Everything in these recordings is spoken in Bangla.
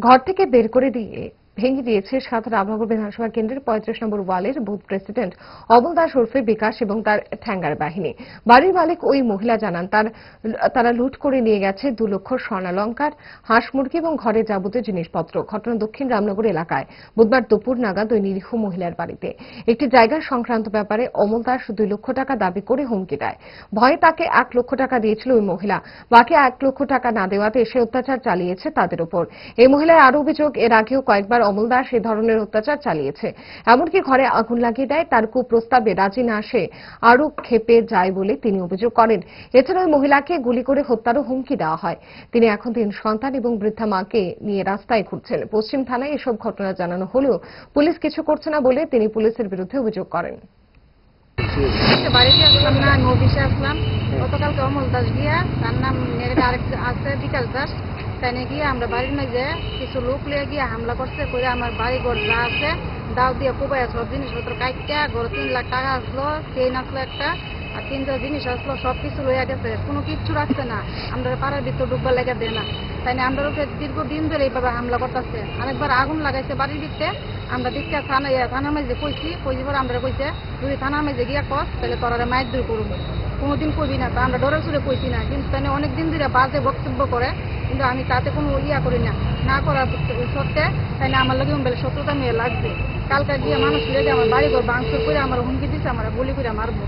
ঘর থেকে বের করে দিয়ে ভেঙে দিয়েছে সাত রামনগর বিধানসভা কেন্দ্রের পঁয়ত্রিশ নম্বর ওয়ালের বুথ প্রেসিডেন্ট অমল দাস ওরফে বিকাশ এবং তার ঠ্যাঙ্গার বাহিনী। বাড়ির মালিক ওই মহিলা জানান, তার, তারা লুট করে নিয়ে গেছে দু লক্ষ স্বর্ণালঙ্কার, হাঁস মুরগি এবং ঘরের যাবতীয় জিনিসপত্র। ঘটনা দক্ষিণ রামনগর এলাকায়। বুধবার দুপুর নাগাদ ওই নিরীহ মহিলার বাড়িতে। একটি জায়গা সংক্রান্ত ব্যাপারে অমল দাস দুই লক্ষ টাকা দাবি করে হুমকি দেয়। ভয়ে তাকে এক লক্ষ টাকা দিয়েছিল ওই মহিলা। বাকি এক লক্ষ টাকা না দেওয়াতে সে অত্যাচার চালিয়েছে তাদের উপর এই মহিলার আরও অভিযোগ, এর আগেও কয়েকবার অমল দাস এ ধরনের অত্যাচার চালিয়েছে। এমনকি ঘরে আগুন লাগিয়ে দেয়, তার কুপ্রস্তাবে রাজি না আসে। আরও খেপে যায় বলে তিনি অভিযোগ করেন। এছাড়া ওই মহিলাকে গুলি করে হত্যারও হুমকি দেওয়া হয়। তিনি এখন তিন সন্তান এবং বৃদ্ধা মাকে নিয়ে রাস্তায় ঘুরছেন পশ্চিম থানায় এসব ঘটনা জানানো হলেও পুলিশ কিছু করছে না বলে তিনি পুলিশের বিরুদ্ধে অভিযোগ করেন। বাড়িতে আসলাম না অফিসে আসলাম। গতকালকে অমল দাস গিয়া তার নাম আরেক আছে বিকাশ দাস। তাই গিয়ে আমরা বাড়ির মাঝে কিছু লোক লিয়ে গিয়ে হামলা করছে করে আমার বাড়ি ঘর যা আছে দাও দিয়ে কোবাই সব জিনিসপত্র কাইটা ঘর তিন লাখ টাকা আসলো চেইন আসলো একটা আর তিনটা জিনিস আসলো সব কিছু লইয়া গেছে। কোনো কিচ্ছু রাখছে না। আমরা পাড়ার ভিতর ডুববা লেগে দেয় না। তাই না আমরা ওকে দীর্ঘদিন ধরে এইভাবে হামলা করতেছে। আরেকবার আগুন লাগাইছে বাড়ির ভিতরে। আমরা দেখতে থানা ইয়া, থানার মাঝে কইছি কইছি পরে আমরা কইছে যদি থানার মাঝে গিয়া কস তাহলে তোরা মায়ের দূর করব। কোনোদিন কইবি না। তা আমরা ডরে সুরে কইছি না। কিন্তু তাই অনেক দিন ধরে বাজে বক্তব্য করে। কিন্তু আমি তাতে কোনো ইয়া করি না। না করার সত্ত্বে তাই না আমার লগে বেলে শত্রুতা মেয়ে লাগবে। কালকে গিয়ে মানুষ লেগে আমার বাড়ি ঘর বাংশ করে আমার হুমকি দিচ্ছে আমার গুলি করে মারবো।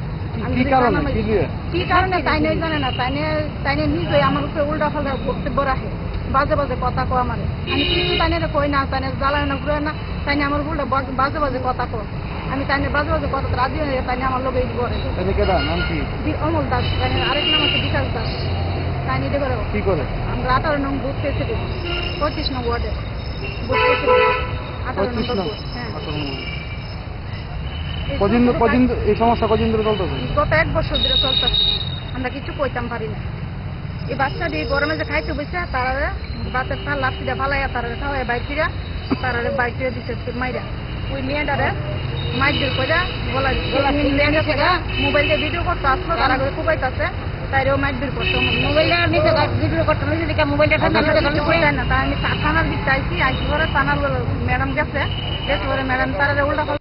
কি কারণে? তাই নিয়ে জানে না। তাই নিয়ে তাই নিয়ে নিজে আমার উপরে উল্টা ফাল্টা বক্তব্য রাখে। বাজে বাজে কথা কো আমার। আমি কিছু তাই নিয়ে কই না তাই জ্বালায় না ঘুরে না তাই নিয়ে আমার উল্টা বাজে বাজে কথা কো আমি তাই বাজে বাজে কথা রাজি হয়ে তাই আমার লোক এই করে তাহলে কেডা? নাম কি? বি- অমল দাস তাই আরেক নাম আছে বিকাশ দাস। তাই নিয়ে কি করে? আমরা আঠারো নং বুথ পেয়েছি পঁয়ত্রিশ নং ওয়ার্ডে। বুথ পেয়েছি আঠারো নং হ্যাঁ। আঠারো নম্বর। এই কদিন কদিন এই সমস্যা কদিন ধরে চলতেছে? গত এক বছর ধরে চলতেছে। আমরা কিছু কইতাম পারি না। এই বাচ্চা দিয়ে গরমে যে খাইতে বসে তারা বাচ্চার তার লাঠিটা ফালাইয়া তারা খাওয়াই বাইকিরা তারা বাইকিরা দিচ্ছে মাইরা। ওই মেয়েটারে মাইর কইরা গলা মোবাইল দিয়ে ভিডিও করতে আসলো তারা করে কুবাইতেছে তাইরেও মাইর বের করতো মোবাইলটা নিচে ভিডিও করতাম নিচে দিকে মোবাইলটা কইতাম না। তা আমি থানার দিক চাইছি আইসি পরে থানার ম্যাডাম গেছে। ম্যাডাম তারা উল্টা